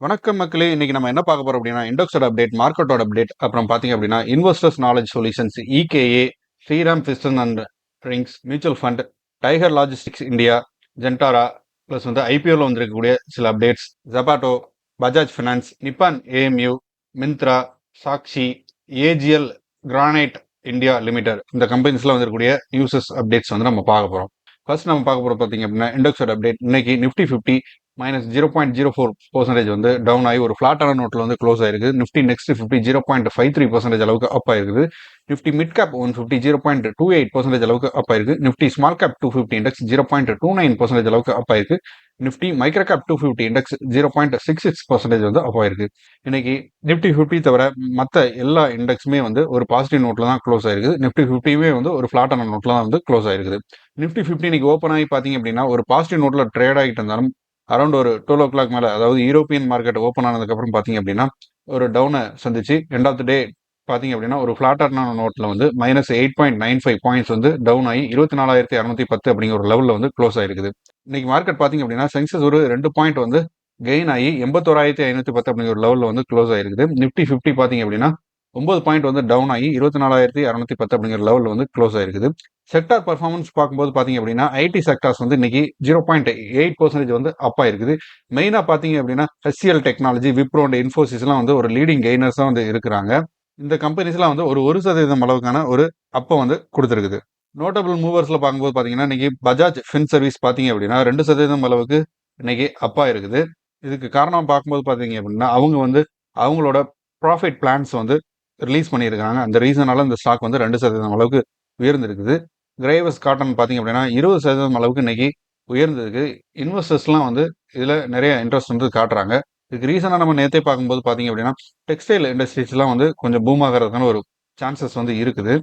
வணக்கம் மக்களே. இன்னைக்கு நம்ம என்ன பார்க்க போறோம் அப்படின்னா இண்டெக்ஸோட அப்டேட் மார்க்கெட்டோட அப்டேட் அப்புறம் பாத்தீங்க அப்படின்னா investors knowledge solutions இகேஏ Shriram piston and rings mutual fund tiger logistics India ஜென்டாரா plus வந்து ஐபிஓல வந்திருக்கக்கூடிய சில updates ஜபாட்டோ Bajaj finance Nippon AMU Myntra Sakshi AGL granite India limited இந்த கம்பெனிஸ்ல வந்திருக்கக்கூடிய நியூஸஸ் அப்டேட்ஸ் வந்து நம்ம பார்க்க போறோம். ஃபர்ஸ்ட் நம்ம பார்க்க போகிறோம் பார்த்தீங்க அப்படின்னா இண்டெக்ஸோட அப்டேட் இன்னைக்கு Nifty fifty minus zero point zero four percentage வந்து டவுன் ஆகி ஒரு ஃபிளாட்டான நோட்டில் வந்து க்ளோஸ் ஆயிருக்கு. Nifty next fifty zero point five three percentage அளவுக்கு அப் ஆயிருக்குது Nifty mid cap one fifty zero point two eight percentage அளவுக்கு அப் ஆயிருக்கு. Nifty small cap two fifty index zero point two nine percentage அளவுக்கு up ஆயிருக்கு. Nifty micro cap two fifty index zero point six six percentage வந்து up ஆயிருக்கு. இன்னைக்கு Nifty fifty தவிர மற்ற எல்லா இண்டெக்ஸுமே வந்து ஒரு பாசிட்டிவ் நோட்டில் தான் க்ளோஸ் ஆயிருக்கு. நிஃப்டி ஃபிஃப்டியுமே வந்து ஒரு ஃபிளாட்டான நோட்டில் தான் வந்து க்ளோஸ் ஆயிருக்குது. நிஃப்டி ஃபிஃப்டி இன்னைக்கு ஓப்பன் ஆகி பார்த்தீங்க அப்படின்னா ஒரு பாசிட்டிவ் நோட்டில் ட்ரேட் ஆகிட்டு இருந்தாலும் அரௌண்ட் ஒரு டுவெல் ஓ கிளாக் மேலே அதாவது யூரோப்பியன் மார்க்கெட் ஓப்பன் ஆனதுக்கப்புறம் பார்த்தீங்க அப்படின்னா ஒரு டவுனை சந்திச்சு எண்ட் ஆஃப் த டே பார்த்தீங்க அப்படின்னா ஒரு ஃப்ளாட்டான நோட்டில் வந்து minus eight point nine five points வந்து டவுன் ஆகி இருபத்தி நாலாயிரத்தி இரநூத்தி பத்து அப்படிங்கிற ஒரு லெவலில் வந்து க்ளோஸ் ஆயிருக்குது. இன்னைக்கு மார்க்கெட் பார்த்தீங்க அப்படின்னா சென்சஸ் ஒரு ரெண்டு பாயிண்ட் வந்து கெயின் ஆகி எண்பத்தோராயிரத்தி ஐநூற்றி பத்து அப்படிங்கிற ஒரு லெவலில் வந்து க்ளோஸ் ஆயிருக்குது. நிஃப்டி ஃபிஃப்டி பார்த்தீங்க அப்படின்னா ஒன்பது பாயிண்ட் வந்து டவுன் ஆகி இருபத்தி நாலாயிரத்தி அறநூத்தி பத்து அப்படிங்கிற லெவலில் வந்து க்ளோஸ் ஆயிருக்குது. செக்டார் பர்ஃபார்மன்ஸ் பார்க்கும்போது பார்த்தீங்க அப்படின்னா ஐடி செக்டார்ஸ் வந்து இன்னைக்கு ஜீரோ பாயிண்ட் எயிட் பர்சன்டேஜ் வந்து அப்பா இருக்குது மெயினாக பார்த்தீங்க அப்படின்னா ஹெச்சிஎல் டெக்னாலஜி விப்ரோ அண்ட் இன்ஃபோசிஸ்லாம் வந்து ஒரு லீடிங் கெய்னர்ஸாக வந்து இருக்கிறாங்க. இந்த கம்பெனிஸ்லாம் வந்து ஒரு ஒரு சதவீதம் அளவுக்கான ஒரு அப்போ வந்து கொடுத்துருக்குது. நோட்டபிள் மூவர்ஸில் பார்க்கும்போது பார்த்தீங்கன்னா இன்னைக்கு பஜாஜ் ஃபின் சர்வீஸ் பார்த்தீங்க அப்படின்னா ரெண்டு சதவீதம் அளவுக்கு இன்னைக்கு அப்பா இருக்குது இதுக்கு காரணம் பார்க்கும்போது பார்த்தீங்க அப்படின்னா அவங்க வந்து அவங்களோட ப்ராஃபிட் பிளான்ஸ் வந்து ரிலீஸ் பண்ணியிருக்காங்க அந்த ரீசனால இந்த ஸ்டாக் வந்து ரெண்டு சதவீதம் அளவுக்கு உயர்ந்திருக்குது. கிரேவஸ் காட்டன் பார்த்தீங்க அப்படின்னா இருபது சதவீதம் அளவுக்கு இன்னைக்கு உயர்ந்திருக்கு. இன்வெஸ்டர்ஸ்லாம் வந்து இதில் நிறைய இன்ட்ரெஸ்ட் வந்து காட்டுறாங்க. இதுக்கு ரீசனாக நம்ம நேற்றே பார்க்கும்போது பார்த்தீங்க அப்படின்னா டெக்ஸ்டைல் இண்டஸ்ட்ரீஸ்லாம் வந்து கொஞ்சம் பூம் ஆகிறதுக்கான ஒரு சான்சஸ் வந்து இருக்குது.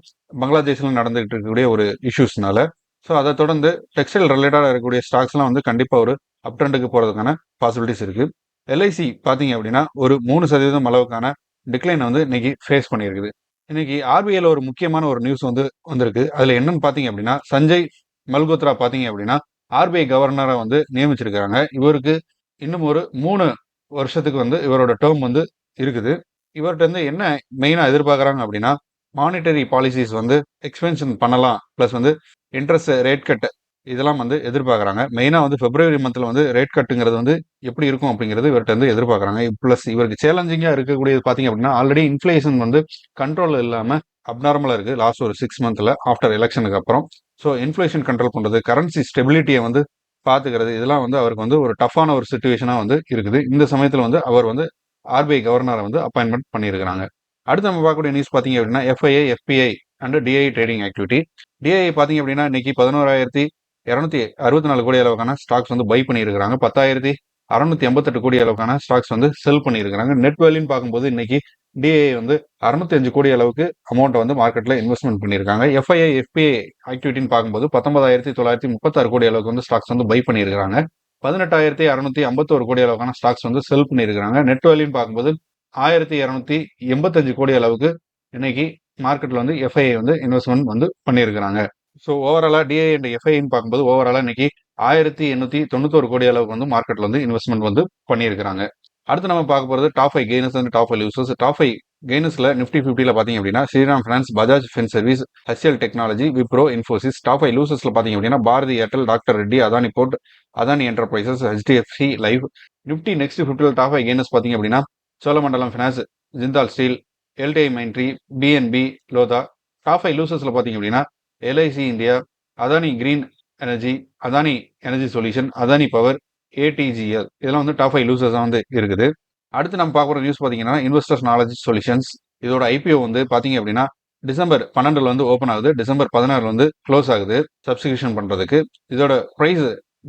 பங்களாதேஷில் நடந்துகிட்டு இருக்கக்கூடிய ஒரு இஷ்யூஸ்னால ஸோ அதை தொடர்ந்து டெக்ஸ்டைல் ரிலேட்டடாக இருக்கக்கூடிய ஸ்டாக்ஸ்லாம் வந்து கண்டிப்பாக ஒரு அப் ட்ரெண்டுக்கு போகிறதுக்கான பாசிபிலிட்டிஸ் இருக்குது எல்ஐசி பார்த்தீங்க அப்படின்னா ஒரு மூணு சதவீதம் அளவுக்கான டிக்ளைன் வந்து இன்னைக்கு ஃபேஸ் பண்ணியிருக்குது. இன்னைக்கு ஆர்பிஐல ஒரு முக்கியமான ஒரு நியூஸ் வந்து வந்திருக்கு. அதுல என்னன்னு பாத்தீங்க அப்படின்னா சஞ்சய் மல்கோத்ரா பாத்தீங்க அப்படின்னா ஆர்பிஐ கவர்னரை வந்து நியமிச்சிருக்கிறாங்க. இவருக்கு இன்னும் ஒரு மூணு வருஷத்துக்கு வந்து இவரோட டேர்ம் வந்து இருக்குது. இவர்கிட்ட வந்து என்ன மெயினாக எதிர்பார்க்குறாங்க அப்படின்னா மானிட்டரி பாலிசிஸ் வந்து எக்ஸ்பென்ஷன் பண்ணலாம். ப்ளஸ் வந்து இன்ட்ரெஸ்ட் ரேட் கட் இதெல்லாம் வந்து எதிர்பார்க்குறாங்க. மெயினாக வந்து பிப்ரவரி மந்தில் வந்து ரேட் கட்டுங்கிறது வந்து எப்படி இருக்கும் அப்படிங்கிறது இவர்கிட்ட வந்து எதிர்பார்க்குறாங்க. ப்ளஸ் இவருக்கு சேலஞ்சிங்காக இருக்கக்கூடியது பார்த்தீங்க அப்படின்னா ஆல்ரெடி இன்ஃப்ளேஷன் வந்து கண்ட்ரோல் இல்லாமல் அப்நார்மலாக இருக்குது லாஸ்ட் ஒரு சிக்ஸ் மந்தில் ஆஃப்டர் எலெக்ஷனுக்கு அப்புறம். ஸோ இன்ஃப்ளேஷன் கண்ட்ரோல் பண்ணுறது கரன்சி ஸ்டெபிலிட்டியை வந்து பார்த்துக்கிறது இதெல்லாம் வந்து அவருக்கு வந்து ஒரு டஃப்பான ஒரு சுச்சுவேஷனாக வந்து இருக்குது. இந்த சமயத்தில் வந்து அவர் வந்து ஆர்பிஐ கவர்னரை வந்து அப்பாயின்மெண்ட் பண்ணியிருக்கிறாங்க அடுத்து நம்ம பார்க்கக்கூடிய நியூஸ் பார்த்தீங்க அப்படின்னா FII FPI and DII trading activity DII பார்த்தீங்க அப்படின்னா இன்னைக்கு பதினோராயிரத்தி இரநூத்தி அறுபத்தி நாலு கோடி அளவுக்கான ஸ்டாக்ஸ் வந்து பை பண்ணியிருக்காங்க பத்தாயிரத்தி அறுநூத்தி எண்பத்தெட்டு கோடி அளவுக்கான ஸ்டாக்ஸ் வந்து செல் பண்ணியிருக்கிறாங்க. நெட் வேல்யூன்னு பார்க்கும்போது இன்னைக்கு டிஏ வந்து அறுநூத்தி அஞ்சு கோடி அளவுக்கு அமௌண்ட் வந்து மார்க்கெட்ல இன்வெஸ்ட்மெண்ட் பண்ணியிருக்காங்க. எஃப்ஐஐ எஃபிஐ ஆக்டிவிட்டின்னு பார்க்கும்போது பத்தொன்பதாயிரத்தி தொள்ளாயிரத்தி முப்பத்தாறு கோடி அளவுக்கு வந்து ஸ்டாக்ஸ் வந்து பை பண்ணியிருக்காங்க பதினெட்டாயிரத்தி அறுநூத்தி ஐம்பத்தோரு கோடி அளவுக்கான ஸ்டாக்ஸ் வந்து செல் பண்ணியிருக்காங்க நெட் வேல்யூன்னு பார்க்கும்போது ஆயிரத்தி இரநூத்தி எண்பத்தஞ்சு கோடி அளவுக்கு இன்னைக்கு மார்க்கெட்ல வந்து எஃப்ஐஐ வந்து இன்வெஸ்ட்மெண்ட் வந்து பண்ணியிருக்கிறாங்க. ஸோ ஓவராலாக டிஐ அண்ட் எஃப்ஐன்னு பார்க்கும்போது ஓவராலாக இன்னைக்கு ஆயிரத்தி எண்ணூற்றி தொண்ணூத்தோரு கோடி அளவுக்கு வந்து மார்க்கெட்டில் வந்து இன்வெஸ்ட்மெண்ட் வந்து பண்ணியிருக்காங்க அடுத்து நம்ம பார்க்க போகிறது top five gainers and top five losers top five கெய்னஸில் Nifty ஃபிஃப்டியில் பார்த்தீங்க அப்படின்னா Shriram finance Bajaj fin service HCL technology Wipro Infosys top five லூசஸில் பார்த்தீங்க அப்படின்னா Bharti Airtel doctor Reddy Adani port Adani enterprises HDFC life Nifty next ஃபிஃப்டியில் top five gainers பார்த்தீங்க அப்படின்னா Cholamandalam finance Jindal steel LTI Mindtree PNB Lodha top five லூசஸில் பார்த்தீங்க அப்படின்னா LIC India Adani green energy Adani energy solution Adani power ATGL இதெல்லாம் வந்து top five லூசர்ஸாக வந்து இருக்குது. அடுத்து நம்ம பார்க்குற நியூஸ் பார்த்தீங்கன்னா இன்வெஸ்டர்ஸ் நாலேஜ் சொல்யூஷன்ஸ் இதோட ஐபிஓ வந்து பார்த்தீங்க அப்படின்னா டிசம்பர் பன்னெண்டுல வந்து ஓப்பன் ஆகுது. டிசம்பர் பதினாறுல வந்து க்ளோஸ் ஆகுது சப்ஸ்கிரிப்ஷன் பண்ணுறதுக்கு இதோட ப்ரைஸ்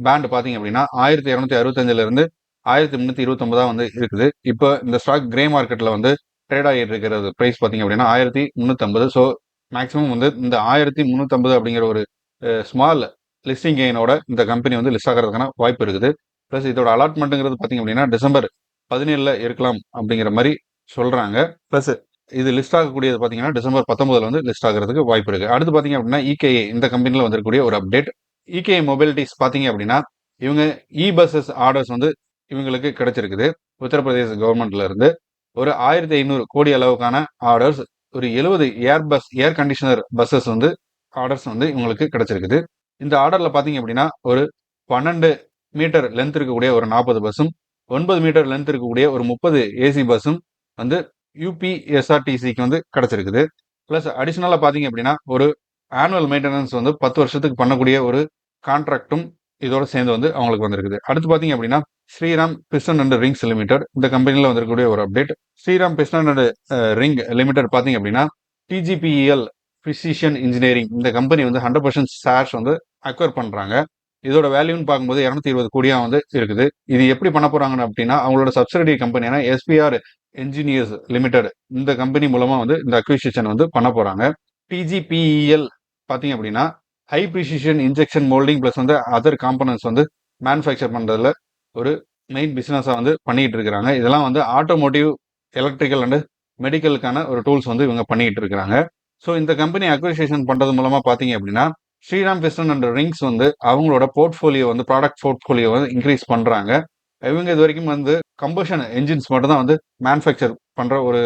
பேண்ட் பார்த்தீங்க அப்படின்னா ஆயிரத்தி இரநூத்தி அறுபத்தஞ்சிலிருந்து ஆயிரத்தி முந்நூற்றி இருபத்தொன்பதா வந்து இருக்குது. இப்போ இந்த ஸ்டாக் கிரே மார்க்கெட்டில் வந்து ட்ரேட் ஆகிட்டு இருக்கிறது. ப்ரைஸ் பார்த்தீங்க அப்படின்னா ஆயிரத்தி முந்நூற்றம்பது ஸோ மேக்ஸிமம் வந்து இந்த ஆயிரத்தி முந்நூற்றம்பது அப்படிங்கிற ஒரு ஸ்மால் லிஸ்டிங் கெயினோட இந்த கம்பெனி வந்து லிஸ்ட் ஆகிறதுக்கான வாய்ப்பு இருக்குது. ப்ளஸ் இதோட அலாட்மெண்ட்டுங்கிறது பார்த்தீங்க அப்படின்னா டிசம்பர் பதினேழில் இருக்கலாம் அப்படிங்கிற மாதிரி சொல்கிறாங்க ப்ளஸ் இது லிஸ்ட் ஆகக்கூடியது பார்த்தீங்கன்னா டிசம்பர் பத்தொன்பதுல வந்து லிஸ்ட் ஆகிறதுக்கு வாய்ப்பு இருக்குது அடுத்து பார்த்தீங்க அப்படின்னா இகேஏ இந்த கம்பெனியில் வந்திருக்கக்கூடிய ஒரு அப்டேட் இகேஏ மொபைலிட்டிஸ் பார்த்தீங்க அப்படின்னா இவங்க இ பஸ்ஸஸ் ஆர்டர்ஸ் வந்து இவங்களுக்கு கிடைச்சிருக்குது. உத்தரப்பிரதேச கவர்மெண்ட்ல இருந்து ஒரு ஆயிரத்தி ஐநூறு கோடி அளவுக்கான ஆர்டர்ஸ் ஒரு எழுபது air bus air conditioner buses வந்து ஆர்டர்ஸ் வந்து இவங்களுக்கு கிடைச்சிருக்குது. இந்த ஆர்டரில் பார்த்தீங்க அப்படின்னா ஒரு பன்னெண்டு மீட்டர் லென்த் இருக்கக்கூடிய ஒரு நாற்பது பஸ்ஸும் ஒன்பது மீட்டர் லென்த் இருக்கக்கூடிய ஒரு முப்பது ஏசி பஸ்ஸும் வந்து யூபிஎஸ்ஆர்டிசிக்கு வந்து கிடச்சிருக்குது. ப்ளஸ் அடிஷ்னலாக பார்த்தீங்க அப்படின்னா ஒரு ஆனுவல் மெயின்டெனன்ஸ் வந்து பத்து வருஷத்துக்கு பண்ணக்கூடிய ஒரு கான்ட்ராக்டும் இதோட சேர்ந்து வந்து அவங்களுக்கு வந்திருக்குது. அடுத்து பார்த்தீங்க அப்படின்னா Shriram piston and rings limited. இந்த கம்பெனியில் வந்திருக்கக்கூடிய ஒரு update. Shriram piston and ring limited பார்த்தீங்க அப்படின்னா டிஜிபிஎல் பிசிஷியன் இன்ஜினியரிங் இந்த கம்பெனி வந்து ஹண்ட்ரட் பர்சன்ட் ஷேர்ஸ் வந்து அக்வயர் பண்ணுறாங்க இதோட வேல்யூன்னு பார்க்கும்போது இரநூத்தி இருபது கோடியாக வந்து இருக்குது. இது எப்படி பண்ண போகிறாங்கன்னு அப்படின்னா அவங்களோட சப்சிடரி கம்பெனியான எஸ்பிஆர் என்ஜினியர்ஸ் லிமிடெட் இந்த கம்பெனி மூலமாக வந்து இந்த அக்விசிஷன் வந்து பண்ண போகிறாங்க டிஜிபிஇஎல் பார்த்தீங்க அப்படின்னா high precision injection moulding plus வந்து அதர் காம்பனன்ஸ் வந்து மேனுஃபேக்சர் பண்ணுறதுல ஒரு மெயின் பிஸ்னஸாக வந்து பண்ணிகிட்டு இருக்கிறாங்க இதெல்லாம் வந்து ஆட்டோமோட்டிவ் எலக்ட்ரிக்கல் அண்டு மெடிக்கலுக்கான ஒரு டூல்ஸ் வந்து இவங்க பண்ணிகிட்டு இருக்கிறாங்க ஸோ இந்த கம்பெனி அக்ரிசியேஷன் பண்ணுறது மூலமாக பார்த்தீங்க அப்படின்னா ஸ்ரீராம் பிஸ்டன் அண்ட் ரிங்ஸ் வந்து அவங்களோட போர்ட்ஃபோலியோ வந்து ப்ராடக்ட் போர்ட்ஃபோலியோ வந்து இன்க்ரீஸ் பண்ணுறாங்க இவங்க இது வரைக்கும் வந்து கம்பஷன் என்ஜின்ஸ் மட்டும் தான் வந்து மேனுஃபேக்சர் பண்ணுற ஒரு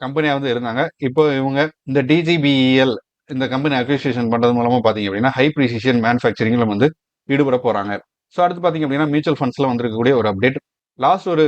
கம்பெனியாக வந்து இருந்தாங்க. இப்போ இவங்க இந்த டிஜிபிஇஎல் இந்த கம்பெனி அக்ரிசியேஷன் பண்ணுறது மூலமாக பார்த்தீங்க அப்படின்னா ஹை ப்ரிசிஷன் மேனுஃபேக்சரிங்கில் வந்து ஈடுபட போகிறாங்க ஸோ அடுத்து பார்த்தீங்க அப்படின்னா மியூச்சுவல் ஃபண்ட்ஸில் வந்திருக்கக்கூடிய ஒரு அப்டேட் லாஸ்ட் ஒரு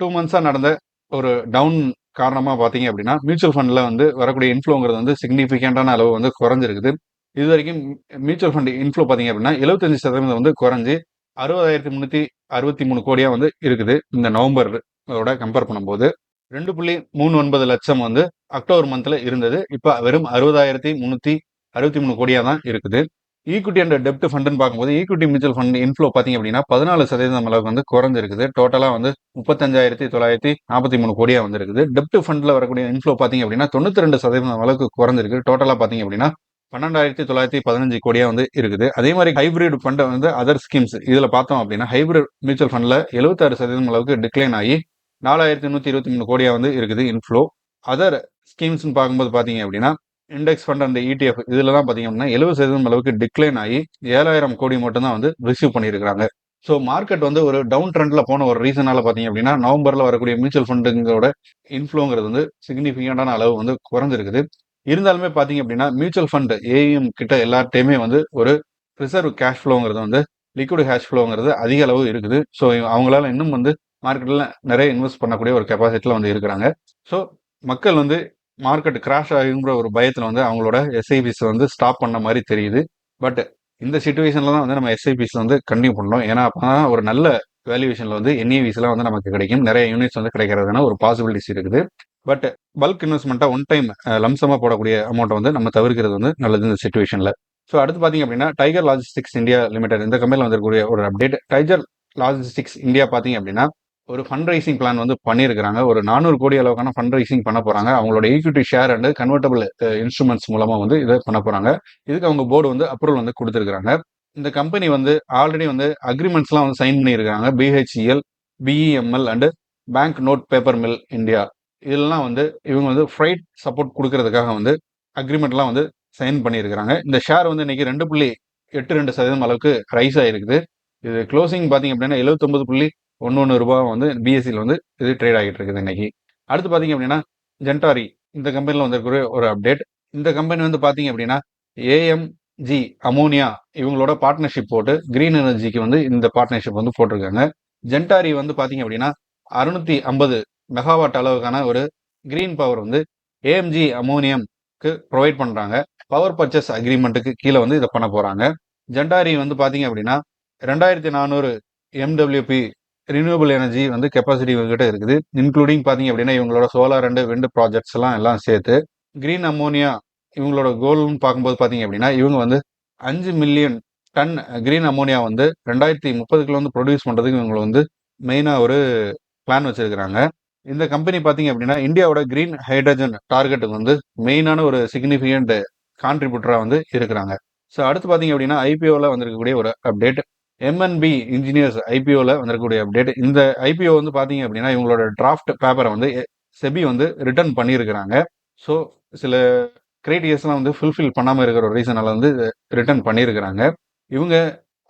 டூ மந்த்ஸாக நடந்த ஒரு டவுன் காரணமாக பார்த்தீங்க அப்படின்னா மியூச்சுவல் ஃபண்டில் வந்து வரக்கூடிய இன்ஃப்ளோங்கிறது வந்து சிக்னிஃபிகண்டான அளவு வந்து குறைஞ்சிருக்குது. இது வரைக்கும் மியூச்சுவல் ஃபண்ட் இன்ஃப்ளோ பார்த்தீங்க அப்படின்னா எழுபத்தஞ்சு சதவீதம் வந்து குறைஞ்சி அறுபதாயிரத்தி முந்நூற்றி அறுபத்தி மூணு கோடியாக வந்து இருக்குது இந்த நவம்பரோட கம்பேர் பண்ணும்போது. ரெண்டு புள்ளி மூணு ஒன்பது லட்சம் வந்து அக்டோபர் மந்தில் இருந்தது. இப்போ வெறும் அறுபதாயிரத்தி முந்நூற்றி அறுபத்தி மூணு கோடியாக தான் இருக்குது. ஈக்விட்டி அண்ட் டெப்ட் ஃபண்டுன்னு பார்க்கும்போது ஈக்விட்டி மியூச்சுவல் ஃபண்ட் இன்ஃப்ளோ பார்த்தீங்க அப்படின்னா பதினாலு சதவீதம் அளவுக்கு வந்து குறைஞ்சிருக்குது. டோட்டலாக வந்து முப்பத்தஞ்சாயிரத்தி தொள்ளாயிரத்தி நாற்பத்தி மூணு கோடியாக வந்திருக்குது. டெப்ட் ஃபண்டில் வரக்கூடிய இன்ஃப்ளோ பார்த்தீங்க அப்படின்னா தொண்ணூற்றி ரெண்டு சதவீதம் அளவுக்கு குறைஞ்சிருக்கு. டோட்டலாக பார்த்தீங்க அப்படின்னா பன்னெண்டாயிரத்தி தொள்ளாயிரத்தி பதினஞ்சு கோடியா வந்து இருக்குது. அதே மாதிரி ஹைபிரிட் ஃபண்ட் வந்து அதர் ஸ்கீம்ஸ் இதுல பார்த்தோம் அப்படின்னா ஹைபிரிட் மியூச்சுவல் ஃபண்ட்ல எழுபத்தாறு சதவீதம் அளவுக்கு டிக்ளைன் ஆகி நாலாயிரத்தி நூற்றி இருபத்தி மூணு கோடியா வந்து இருக்குது இன்ஃப்ளோ அதர் ஸ்கீம்ஸ்னு பார்க்கும்போது பார்த்தீங்க அப்படின்னா இண்டெக்ஸ் ஃபண்ட் அண்ட் இடிஎஃப் இதில் தான் பார்த்தீங்கன்னா எழுபது சதவீதம் அளவுக்கு டிக்ளைன் ஆகி ஏழாயிரம் கோடி மட்டும்தான் வந்து ரிசீவ் பண்ணியிருக்காங்க ஸோ மார்க்கெட் வந்து ஒரு டவுன் ட்ரெண்டில் போன ஒரு ரீசனால பார்த்தீங்க அப்படின்னா நவம்பரில் வரக்கூடிய மியூச்சுவல் ஃபண்டுங்களோட இன்ஃப்ளோங்கிறது வந்து சிக்னிஃபிகண்டான அளவு வந்து குறைஞ்சிருக்குது. இருந்தாலுமே பார்த்தீங்க அப்படின்னா மியூச்சுவல் ஃபண்ட் ஏஎம் கிட்ட எல்லார்ட்டையுமே வந்து ஒரு ரிசர்வ் கேஷ் ஃப்ளோங்கிறது வந்து லிக்விட் கேஷ் ஃப்ளோங்கிறது அதிக அளவு இருக்குது. ஸோ அவங்களால இன்னும் வந்து மார்க்கெட்டில் நிறைய இன்வெஸ்ட் பண்ணக்கூடிய ஒரு கெப்பாசிட்டியில் வந்து இருக்கிறாங்க. ஸோ மக்கள் வந்து மார்க்கெட் கிராஷ் ஆகுங்கிற ஒரு பயத்தில் வந்து அவங்களோட எஸ்ஐபிஸ் வந்து ஸ்டாப் பண்ண மாதிரி தெரியுது. பட் இந்த சுச்சுவேஷனில் தான் வந்து நம்ம எஸ்ஐபிஸ் வந்து கண்டினியூ பண்ணணும். ஏன்னா அப்போ ஒரு நல்ல வேல்யூவேஷனில் வந்து என்இவிஸ்லாம் வந்து நமக்கு கிடைக்கும். நிறைய யூனிட்ஸ் வந்து கிடைக்கிறதுனா ஒரு பாசிபிலிட்டிஸ் இருக்குது. பட் பல்க் இன்வெஸ்ட்மெண்ட்டாக ஒன் டைம் லம்சமாக போடக்கூடிய அமௌண்ட்டை வந்து நம்ம தவிர்க்கிறது வந்து நல்லது இந்த சுச்சுவேஷனில் ஸோ அடுத்து பார்த்தீங்க அப்படின்னா டைகர் லாஜிஸ்டிக்ஸ் இந்தியா லிமிடெட் இந்த கம்பெனியில் வந்திருக்கக்கூடிய ஒரு அப்டேட் டைகர் லாஜிஸ்டிக்ஸ் இந்தியா பார்த்தீங்க அப்படின்னா ஒரு ஃபண்ட் ரைசிங் பிளான் வந்து பண்ணியிருக்கிறாங்க ஒரு நானூறு கோடி அளவுக்கான ஃபண்ட் ரைசிங் பண்ண போறாங்க. அவங்களோட equity share and convertible instruments மூலமா வந்து இதை பண்ண போறாங்க. இதுக்கு அவங்க போர்டு வந்து அப்ரூவல் வந்து கொடுத்துருக்காங்க இந்த கம்பெனி வந்து ஆல்ரெடி வந்து அக்ரிமெண்ட்ஸ்லாம் வந்து சைன் பண்ணியிருக்காங்க BHEL BEML and bank note paper mill India இதெல்லாம் வந்து இவங்க வந்து ஃப்ரைட் சப்போர்ட் கொடுக்கறதுக்காக வந்து அக்ரிமெண்ட்லாம் வந்து சைன் பண்ணியிருக்கிறாங்க இந்த ஷேர் வந்து இன்னைக்கு ரெண்டு புள்ளி எட்டு ரெண்டு சதவீதம் அளவுக்கு ரைஸ் ஆயிருக்குது. இது க்ளோசிங் பார்த்தீங்க அப்படின்னா எழுபத்தொம்பது புள்ளி ஒன்று ஒன்று ரூபா வந்து பிஎஸ்சியில் வந்து இது ட்ரேட் ஆகிட்டு இருக்குது இன்னைக்கு. அடுத்து பார்த்தீங்க அப்படின்னா ஜென்டாரி இந்த கம்பெனியில் வந்திருக்கிற ஒரு அப்டேட் இந்த கம்பெனி வந்து பார்த்தீங்க அப்படின்னா ஏஎம்ஜி அமோனியா இவங்களோட பார்ட்னர்ஷிப் போட்டு கிரீன் எனர்ஜிக்கு வந்து இந்த பார்ட்னர்ஷிப் வந்து போட்டிருக்காங்க. ஜென்டாரி வந்து பார்த்தீங்க அப்படின்னா அறுநூத்தி ஐம்பது மெகாவாட் அளவுக்கான ஒரு கிரீன் பவர் வந்து ஏஎம்ஜி அமோனியம்க்கு ப்ரொவைட் பண்ணுறாங்க பவர் பர்ச்சேஸ் அக்ரிமெண்ட்டுக்கு கீழே வந்து இதை பண்ண போகிறாங்க ஜென்டாரி வந்து பார்த்தீங்க அப்படின்னா ரெண்டாயிரத்தி நானூறு எம்டபிள்யூபி ரினியூவபிள் எனர்ஜி வந்து கெப்பாசிட்டி இவங்ககிட்ட இருக்குது. இன்க்ளூடிங் பார்த்தீங்க அப்படின்னா இவங்களோட சோலார் அண்டு விண்டு ப்ராஜெக்ட்ஸ் எல்லாம் எல்லாம் சேர்த்து கிரீன் அமோனியா இவங்களோட கோல்னு பார்க்கும்போது பார்த்தீங்க அப்படின்னா இவங்க வந்து அஞ்சு மில்லியன் டன் கிரீன் அமோனியா வந்து ரெண்டாயிரத்தி முப்பதுக்குள்ள வந்து ப்ரொடியூஸ் பண்ணுறதுக்கு இவங்க வந்து மெயினாக ஒரு பிளான் வச்சுருக்கிறாங்க. இந்த கம்பெனி பார்த்தீங்க அப்படின்னா இந்தியாவோட கிரீன் ஹைட்ரஜன் டார்கெட்டுக்கு வந்து மெயினான ஒரு சிக்னிஃபிகண்ட் கான்ட்ரிபியூட்டராக வந்து இருக்கிறாங்க. ஸோ அடுத்து பார்த்தீங்க அப்படின்னா ஐபிஓவில் வந்திருக்கக்கூடிய ஒரு அப்டேட் எம்என்பி இன்ஜினியர்ஸ் ஐபிஓவில் வந்திருக்கக்கூடிய அப்டேட் இந்த ஐபிஓ வந்து பார்த்தீங்க அப்படின்னா இவங்களோட டிராஃப்ட் பேப்பரை வந்து செபி வந்து ரிட்டர்ன் பண்ணியிருக்கிறாங்க ஸோ சில கிரைட்டீரியஸ்லாம் வந்து ஃபுல்ஃபில் பண்ணாமல் இருக்கிற ஒரு ரீசனால் வந்து ரிட்டர்ன் பண்ணியிருக்கிறாங்க இவங்க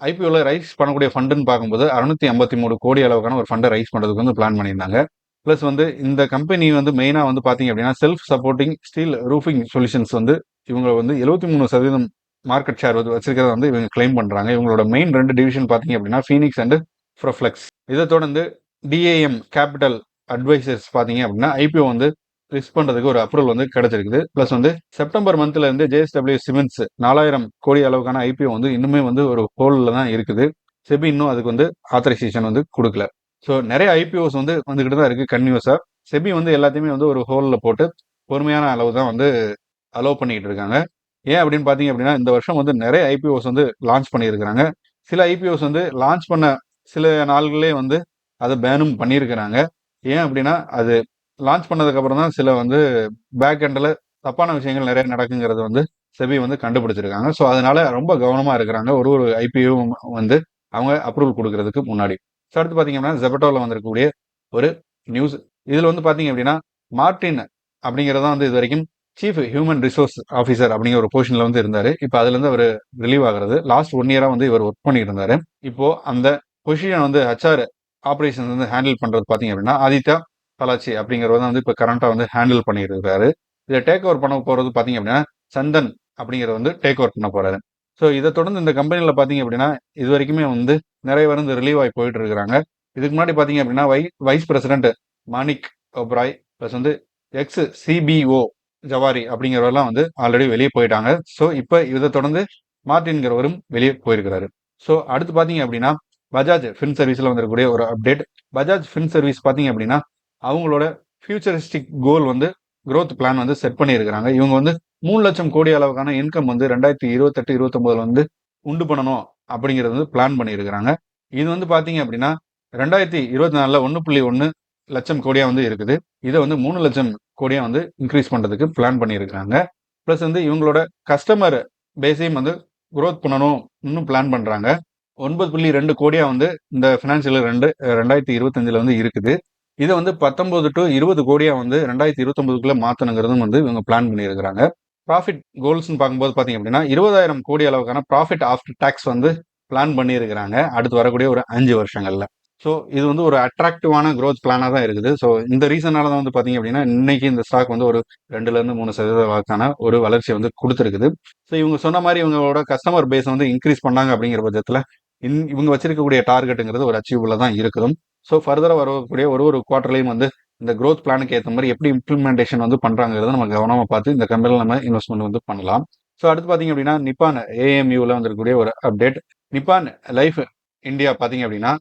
ஐபிஓவில் ரைஸ் பண்ணக்கூடிய ஃபண்டுன்னு பார்க்கும்போது அறுநூத்தி ஐம்பத்தி மூணு கோடி அளவுக்கான ஒரு ஃபண்டை ரைஸ் பண்ணுறதுக்கு வந்து பிளான் பண்ணியிருந்தாங்க. ப்ளஸ் வந்து இந்த கம்பெனி வந்து மெயினாக வந்து பார்த்தீங்க அப்படின்னா self supporting steel roofing solutions வந்து இவங்க வந்து எழுபத்தி மூணு சதவீதம் மார்க்கெட் ஷேர் வந்து வச்சிருக்கிறத வந்து இவங்க கிளைம் பண்ணுறாங்க இவங்களோட மெயின் ரெண்டு டிவிஷன் பார்த்தீங்க அப்படின்னா ஃபீனிக்ஸ் அண்ட் ப்ரொஃப்ளெக்ஸ் இதை தொடர்ந்து டிஏஎம் கேபிட்டல் அட்வைசர்ஸ் பார்த்தீங்க அப்படின்னா ஐபிஓ வந்து லிஸ்ட் பண்ணுறதுக்கு ஒரு அப்ரூவல் வந்து கிடைச்சிருக்குது. ப்ளஸ் வந்து செப்டம்பர் மந்த்ல இருந்து ஜேஎஸ்டபிள்யூ சிமெண்ட்ஸ் நாலாயிரம் கோடி அளவுக்கான ஐபிஓ வந்து இன்னுமே வந்து ஒரு ஹோலில் தான் இருக்குது. செபி இன்னும் அதுக்கு வந்து ஆத்தரைசேஷன் வந்து கொடுக்கல. ஸோ நிறைய ஐபிஓஸ் வந்து வந்துகிட்டு தான் இருக்கு கன்யூஸாக செபி வந்து எல்லாத்தையுமே வந்து ஒரு ஹோலில் போட்டு பொறுமையான அளவு தான் வந்து அலோவ் பண்ணிக்கிட்டு இருக்காங்க. ஏன் அப்படின்னு பார்த்தீங்க அப்படின்னா இந்த வருஷம் வந்து நிறைய ஐபிஓஸ் வந்து லான்ச் பண்ணியிருக்கிறாங்க. சில ஐபிஓஸ் வந்து லான்ச் பண்ண சில நாள்களே வந்து அதை பேனும் பண்ணியிருக்கிறாங்க. ஏன் அப்படின்னா அது லான்ச் பண்ணதுக்கப்புறம் தான் சில வந்து பேக் எண்டில் தப்பான விஷயங்கள் நிறைய நடக்குங்கிறது வந்து செபி வந்து கண்டுபிடிச்சிருக்காங்க. ஸோ அதனால ரொம்ப கவனமாக இருக்கிறாங்க. ஒரு ஒரு ஐபிஓவும் வந்து அவங்க அப்ரூவல் கொடுக்கறதுக்கு முன்னாடி. ஸோ அடுத்து பார்த்தீங்கன்னா ஜெபட்டோவில் வந்திருக்கக்கூடிய ஒரு நியூஸ் இதில் வந்து பார்த்தீங்க அப்படின்னா மார்டின் அப்படிங்கிறது தான் வந்து இது வரைக்கும் சீஃப் ஹியூமன் ரிசோர்ஸ் ஆஃபீஸர் அப்படிங்கிற ஒரு பொசிஷனில் வந்து இருந்தார். இப்போ அதுலேருந்து அவர் ரிலீவ் ஆகிறது. லாஸ்ட் ஒன் இயராக வந்து இவர் ஒர்க் பண்ணிட்டு இருந்தார் இப்போ அந்த பொசிஷன் வந்து ஹச்ஆர் ஆப்ரேஷன் வந்து ஹேண்டில் பண்ணுறது பார்த்தீங்க அப்படின்னா ஆதித்யா தலாச்சி அப்படிங்கிறத வந்து இப்போ கரண்ட்டாக வந்து ஹேண்டில் பண்ணிட்டு இருக்காரு இதை டேக் ஓவர் பண்ண போகிறது பார்த்தீங்க அப்படின்னா சந்தன் அப்படிங்கிறத வந்து டேக் ஓவர் பண்ண போகிறாரு ஸோ இதை தொடர்ந்து இந்த கம்பெனியில் பார்த்தீங்க அப்படின்னா இது வரைக்குமே வந்து நிறைய பேர் வந்து ரிலீவ் ஆகி போயிட்டு இருக்கிறாங்க. இதுக்கு முன்னாடி பார்த்தீங்க அப்படின்னா வை vice president Manik Oberoi plus வந்து எக்ஸ் சிபிஓ ஜவாரி அப்படிங்கிறவரெல்லாம் வந்து ஆல்ரெடி வெளியே போயிட்டாங்க. ஸோ இப்போ இதை தொடர்ந்து மார்டின்கிறவரும் வெளியே போயிருக்கிறாரு. ஸோ அடுத்து பார்த்தீங்க அப்படின்னா பஜாஜ் ஃபின் சர்வீஸில் வந்திருக்கக்கூடிய ஒரு அப்டேட் பஜாஜ் ஃபின் சர்வீஸ் பார்த்தீங்க அப்படின்னா அவங்களோட ஃபியூச்சரிஸ்டிக் கோல் வந்து க்ரோத் பிளான் வந்து செட் பண்ணியிருக்கிறாங்க. இவங்க வந்து மூணு லட்சம் கோடி அளவுக்கான இன்கம் வந்து ரெண்டாயிரத்தி இருபத்தெட்டு இருபத்தொம்போதுல வந்து உண்டு பண்ணணும் அப்படிங்கிறது வந்து பிளான் பண்ணியிருக்கிறாங்க. இது வந்து பார்த்தீங்க அப்படின்னா ரெண்டாயிரத்தி இருபத்தி நாலில் ஒன்று புள்ளி ஒன்று லட்சம் கோடியாக வந்து இருக்குது. இதை வந்து மூணு லட்சம் கோடியாக வந்து இன்க்ரீஸ் பண்ணுறதுக்கு பிளான் பண்ணியிருக்காங்க. ப்ளஸ் வந்து இவங்களோட கஸ்டமர் பேஸையும் வந்து குரோத் பண்ணணும் இன்னும் பிளான் பண்ணுறாங்க ஒன்பது புள்ளி ரெண்டு கோடியாக வந்து இந்த ஃபினான்ஷியல் ரெண்டு ரெண்டாயிரத்தி இருபத்தஞ்சில் வந்து இருக்குது. இதை வந்து பத்தொம்போது டு இருபது கோடியாக வந்து ரெண்டாயிரத்தி இருபத்தொம்போதுக்குள்ளே மாற்றணுங்கிறதும் வந்து இவங்க பிளான் பண்ணியிருக்கிறாங்க. ப்ராஃபிட் கோல்ஸ்னு பார்க்கும்போது பார்த்தீங்க அப்படின்னா இருபதாயிரம் கோடி அளவுக்கான ப்ராஃபிட் ஆஃப்டர் டேக்ஸ் வந்து பிளான் பண்ணியிருக்கிறாங்க. அடுத்து வரக்கூடிய ஒரு அஞ்சு வருஷங்களில். ஸோ இது வந்து ஒரு அட்ராக்டிவான க்ரோத் பிளானாக தான் இருக்குது. ஸோ இந்த ரீசனால தான் வந்து பார்த்தீங்க அப்படின்னா இன்னைக்கு இந்த ஸ்டாக் வந்து ஒரு ரெண்டுலேருந்து மூணு சதவீத வாக்கான ஒரு வளர்ச்சி வந்து கொடுத்துருக்குது. ஸோ இவங்க சொன்ன மாதிரி இவங்களோட கஸ்டமர் பேஸ் வந்து இன்க்ரீஸ் பண்ணாங்க அப்படிங்கிற பட்சத்தில் இன் இவங்க வச்சிருக்கக்கூடிய டார்கெட்டுங்கிறது ஒரு அச்சீவபிளாக தான் இருக்கும். ஸோ ஃபர்தராக வரக்கூடிய ஒரு ஒரு குவார்டர்லையும் வந்து இந்த க்ரோத் பிளானுக்கு ஏற்ற மாதிரி எப்படி இம்ப்ளிமெண்டேஷன் வந்து பண்ணுறாங்கிறத நம்ம கவனமாக பார்த்து இந்த கம்பெனியில் நம்ம இன்வெஸ்ட்மெண்ட் வந்து பண்ணலாம். ஸோ அடுத்து பார்த்தீங்க அப்படின்னா நிப்பான் ஏஎம்யூவில் வந்திருக்கக்கூடிய ஒரு அப்டேட் நிப்பான் லைஃப் இந்தியா பார்த்தீங்க அப்படின்னா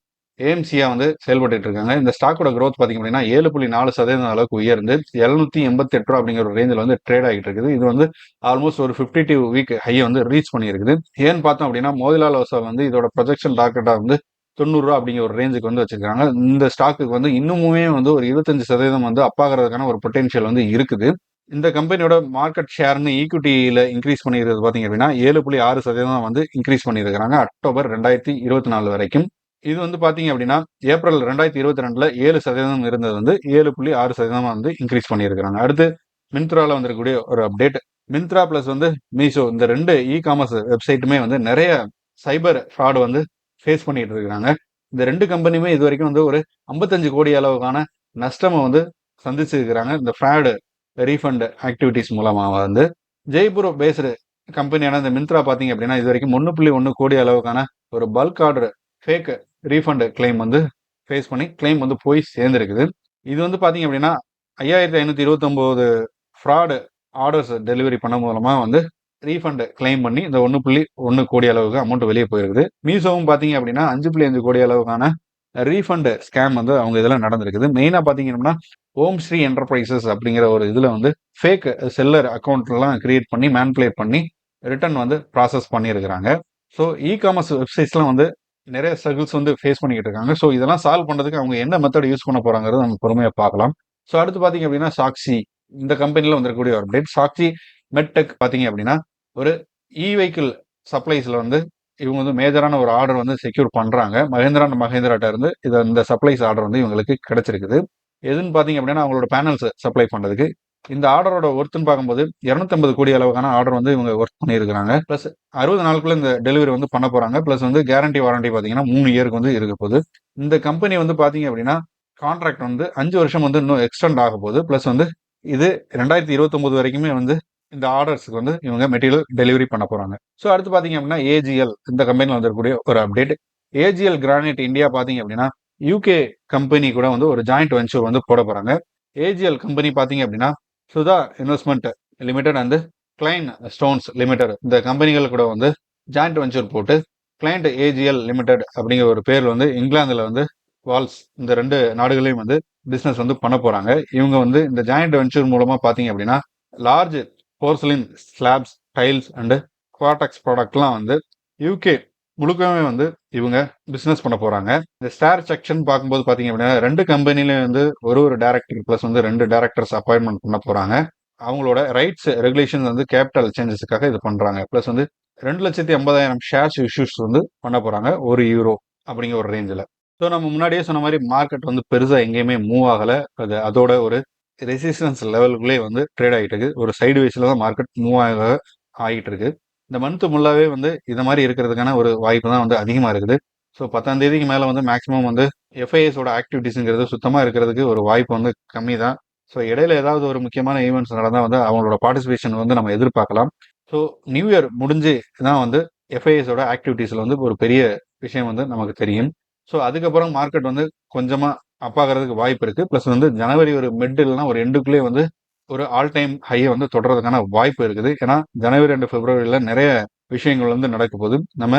ஏஎம்சியா வந்து செயல்பட்டு இருக்காங்க. இந்த ஸ்டாக்கோட க்ரோத் பார்த்தீங்க அப்படின்னா ஏழு புள்ளி நாலு சதவீதம் அளவுக்கு உயர்ந்து எழுநூத்தி எண்பத்தி எட்டு ரூபா அப்படிங்கிற ஒரு ரேஞ்சில் வந்து ட்ரேட் ஆகிட்டு இருக்குது. இது வந்து ஆல்மோஸ்ட் ஒரு ஃபிஃப்டி டூ வீக் ஹையை வந்து ரீச் பண்ணியிருக்குது. ஏன்னு பார்த்தோம் அப்படின்னா மோதிலால் ஒசால் வந்து இதோட ப்ரொஜெக்ஷன் டார்கெட்டாக வந்து தொண்ணூறுரூவா அப்படிங்கிற ஒரு ரேஞ்சுக்கு வந்து வச்சிருக்காங்க. இந்த ஸ்டாக்குக்கு வந்து இன்னுமுமே வந்து ஒரு இருபத்தஞ்சு சதவீதம் வந்து அப்பாகிறதுக்கான ஒரு பொட்டென்ஷியல் வந்து இருக்குது. இந்த கம்பெனியோட மார்க்கெட் ஷேர்னு ஈக்விட்டியில் இன்க்ரீஸ் பண்ணியிருக்கிறது பார்த்தீங்க அப்படின்னா ஏழு புள்ளி ஆறு சதவீதம் வந்து இன்க்ரீஸ் பண்ணியிருக்கிறாங்க. அக்டோபர் ரெண்டாயிரத்தி இருபத்தி நாலு வரைக்கும். இது வந்து பார்த்தீங்க அப்படின்னா ஏப்ரல் ரெண்டாயிரத்தி இருபத்தி ரெண்டில் ஏழு சதவீதம் இருந்தது வந்து ஏழு புள்ளி ஆறு சதவீதம் வந்து இன்க்ரீஸ் பண்ணியிருக்கிறாங்க. அடுத்து மின்த்ராவில் வந்திருக்கக்கூடிய ஒரு அப்டேட் மின்த்ரா ப்ளஸ் வந்து மீஷோ இந்த ரெண்டு இ காமர்ஸ் வெப்சைட்டுமே வந்து நிறைய சைபர் ஃப்ராடு வந்து ஃபேஸ் பண்ணிட்டு இருக்கிறாங்க இந்த ரெண்டு கம்பெனியுமே இது வரைக்கும் வந்து ஒரு ஐம்பத்தஞ்சு கோடி அளவுக்கான நஷ்டமை வந்து சந்திச்சிருக்கிறாங்க இந்த ஃப்ராடு ரீஃபண்ட் ஆக்டிவிட்டிஸ் மூலமாக வந்து ஜெய்ப்பூர் பேஸ்டு கம்பெனியான இந்த மின்த்ரா பார்த்தீங்க அப்படின்னா இது வரைக்கும் ஒன்று புள்ளி ஒன்று கோடி அளவுக்கான ஒரு bulk order fake refund claim வந்து ஃபேஸ் பண்ணி கிளைம் வந்து போய் சேர்ந்துருக்குது. இது வந்து பார்த்தீங்க அப்படின்னா ஐயாயிரத்தி ஐநூற்றி இருபத்தொம்போது ஃப்ராடு ஆர்டர்ஸ் டெலிவரி பண்ண மூலமாக வந்து ரீஃபண்ட் கிளைம் பண்ணி இந்த ஒன்று புள்ளி ஒன்று கோடி அளவுக்கு அமௌண்ட் வெளியே போயிருக்குது. மீசோவும் பார்த்தீங்க அப்படின்னா அஞ்சு புள்ளி அஞ்சு கோடி அளவுக்கான ரீஃபண்ட் ஸ்கேம் வந்து அவங்க இதில் நடந்திருக்குது. மெயினாக பார்த்தீங்கன்னா ஓம் ஸ்ரீ என்டர்பிரைசஸ் அப்படிங்கிற ஒரு இதில் வந்து ஃபேக் செல்லர் அக்கௌண்ட்லாம் கிரியேட் பண்ணி மேன்பிளேட் பண்ணி ரிட்டர்ன் வந்து ப்ராசஸ் பண்ணியிருக்கிறாங்க. ஸோ இ காமர்ஸ் வெப்சைட்ஸ்லாம் வந்து நிறைய ஸ்ட்ரகிள்ஸ் வந்து ஃபேஸ் பண்ணிக்கிட்டு இருக்காங்க. ஸோ இதெல்லாம் சால்வ் பண்ணுறதுக்கு அவங்க என்ன மெத்தட் யூஸ் பண்ண போகிறாங்கிறது நம்ம பொறுமையாக பார்க்கலாம். ஸோ அடுத்து பார்த்தீங்க அப்படின்னா சாக்சி இந்த கம்பெனியில் வந்திருக்கக்கூடிய ஒரு அப்டேட் சாக்சி மெட்டெக் பார்த்தீங்க அப்படின்னா ஒரு இ வெஹிக்கிள் சப்ளைஸில் வந்து இவங்க வந்து மேஜரான ஒரு ஆர்டர் வந்து செக்யூர் பண்ணுறாங்க மகேந்திரா அண்ட் மகேந்திராட்ட இருந்து இதை இந்த சப்ளைஸ் ஆர்டர் வந்து இவங்களுக்கு கிடைச்சிருக்குது. எதுன்னு பார்த்தீங்க அப்படின்னா அவங்களோட பேனல்ஸ் சப்ளை பண்ணுறதுக்கு இந்த ஆர்டரோட ஒர்த்துன்னு பார்க்கும்போது 250 கோடி அளவுக்கான ஆர்டர் வந்து இவங்க ஒர்க் பண்ணியிருக்காங்க. பிளஸ் 60 நாளுக்குள்ள இந்த டெலிவரி வந்து பண்ண போறாங்க. பிளஸ் வந்து கேரண்டி, வாரண்டி பார்த்தீங்கன்னா 3 இயருக்கு வந்து இருக்க போகுது. இந்த கம்பெனி வந்து பார்த்தீங்க அப்படின்னா, கான்ட்ராக்ட் வந்து 5 வருஷம் வந்து இன்னும் எக்ஸ்டெண்ட் ஆக போகுது. பிளஸ் வந்து இது 2029 வரைக்குமே வந்து இந்த ஆர்டர்ஸ்க்கு வந்து இவங்க மெட்டீரியல் டெலிவரி பண்ண போறாங்க. ஸோ அடுத்து பார்த்தீங்க அப்படின்னா, ஏஜிஎல் இந்த கம்பெனில வந்திருக்கக்கூடிய ஒரு அப்டேட். ஏஜிஎல் கிரானைட் இந்தியா பார்த்தீங்க அப்படின்னா, யுகே கம்பெனி கூட வந்து ஒரு ஜாயிண்ட் வென்ச்சர் வந்து போட போறாங்க. ஏஜிஎல் கம்பெனி பார்த்தீங்க அப்படின்னா, Sudha investment limited and Klein Stones limited இந்த கம்பெனிகள் கூட வந்து ஜாயிண்ட் வெஞ்சர் போட்டு கிளைண்ட் ஏஜிஎல் லிமிடெட் அப்படிங்கிற ஒரு பேர் வந்து இங்கிலாந்தில் வந்து வால்ஸ் இந்த ரெண்டு நாடுகளையும் வந்து பிஸ்னஸ் வந்து பண்ண போகிறாங்க இவங்க வந்து இந்த ஜாயிண்ட் வெஞ்சர் மூலமாக பார்த்தீங்க அப்படின்னா, large porcelain slabs, tiles and quartz ப்ராடக்ட்லாம் வந்து யூகே முழுக்கவே வந்து இவங்க பிஸ்னஸ் பண்ண போறாங்க. இந்த ஸ்டார் செக்ஷன் பார்க்கும்போது பார்த்தீங்க அப்படின்னா, 2 கம்பெனிலயும் வந்து ஒரு ஒரு டேரக்டர் பிளஸ் வந்து ரெண்டு டேரக்டர்ஸ் அப்பாயின்மெண்ட் பண்ண போறாங்க. அவங்களோட ரைட்ஸ், ரெகுலேஷன்ஸ் வந்து கேபிட்டல் சேஞ்சஸுக்காக இது பண்றாங்க. பிளஸ் வந்து 2,80,000 ஷேர்ஸ் இஷ்யூஸ் வந்து பண்ண போறாங்க. ஒரு யூரோ அப்படிங்கிற ஒரு ரேஞ்சில் ஸோ நம்ம முன்னாடியே சொன்ன மாதிரி மார்க்கெட் வந்து பெருசாக எங்கேயுமே மூவ் ஆகலை அது அதோட ஒரு ரெசிஸ்டன்ஸ் லெவலுக்குள்ளே வந்து ட்ரேட் ஆகிட்டு இருக்கு. ஒரு சைடு வைஸில் தான் மார்க்கெட் மூவ் ஆக ஆகிட்டு இருக்கு. இந்த மந்த் முல்லாவே வந்து இந்த மாதிரி இருக்கிறதுக்கான ஒரு வாய்ப்பு தான் வந்து அதிகமாக இருக்குது. ஸோ 10ஆம் தேதிக்கு மேலே வந்து மேக்ஸிமம் வந்து எஃப்ஐஎஸோட ஆக்டிவிட்டிஸுங்கிறது சுத்தமாக இருக்கிறதுக்கு ஒரு வாய்ப்பு வந்து கம்மி தான். ஸோ இடையில ஏதாவது ஒரு முக்கியமான ஈவெண்ட்ஸ் நடந்தால் வந்து அவங்களோட பார்ட்டிசிபேஷன் வந்து நம்ம எதிர்பார்க்கலாம். ஸோ நியூ இயர் முடிஞ்சு தான் வந்து எஃப்ஐஎஸோட ஆக்டிவிட்டீஸில் வந்து ஒரு பெரிய விஷயம் வந்து நமக்கு தெரியும். ஸோ அதுக்கப்புறம் மார்க்கெட் வந்து கொஞ்சமாக அப்பாகிறதுக்கு வாய்ப்பு இருக்குது ப்ளஸ் வந்து ஜனவரி ஒரு மிட் இல்லைனா ஒரு எண்டுக்குள்ளேயே வந்து ஒரு ஆல் டைம் ஹையை வந்து தொடர்றதுக்கான வாய்ப்பு இருக்குது. ஏன்னா ஜனவரி அண்ட் பிப்ரவரியில் நிறைய விஷயங்கள் வந்து நடக்க போகுது. நம்ம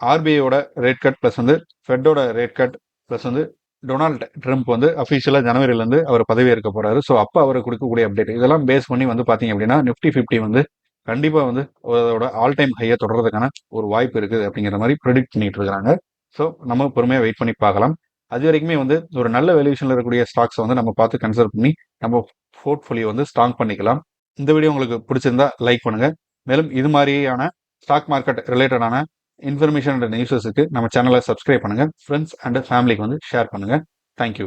ஆர்பிஐயோட ரேட் கட் ப்ளஸ் வந்து ஃபெட்டோட ரேட் கட் ப்ளஸ் வந்து டொனால்ட் ட்ரம்ப் வந்து அஃபிஷியலாக ஜனவரியிலேருந்து அவர் பதவியேற்க போகிறாரு ஸோ அப்போ அவர் கொடுக்கக்கூடிய அப்டேட் இதெல்லாம் பேஸ் பண்ணி வந்து பார்த்தீங்க அப்படின்னா, நிஃப்டி 50 வந்து கண்டிப்பாக வந்து அதோட ஆல் டைம் ஹையை தொடர்றதுக்கான ஒரு வாய்ப்பு இருக்குது அப்படிங்கிற மாதிரி பிரெடிக்ட் பண்ணிட்டு இருக்கிறாங்க ஸோ நம்ம பொறுமையாக வெயிட் பண்ணி பார்க்கலாம். அது வரைக்குமே வந்து ஒரு நல்ல வேல்யூஷனில் இருக்கக்கூடிய ஸ்டாக்ஸை வந்து நம்ம பார்த்து கன்சல்ட் பண்ணி நம்ம போர்ட்ஃபோலியோ வந்து ஸ்ட்ராங் பண்ணிக்கலாம். இந்த வீடியோ உங்களுக்கு பிடிச்சிருந்தா லைக் பண்ணுங்க. மேலும் இது மாதிரியான ஸ்டாக் மார்க்கெட் ரிலேட்டடான இன்ஃபர்மேஷன் அண்ட் நியூஸஸுக்கு நம்ம சேனலை சப்ஸ்கிரைப் பண்ணுங்க. ஃப்ரெண்ட்ஸ் அண்ட் ஃபேமிலிக்கு வந்து ஷேர் பண்ணுங்க. Thank you.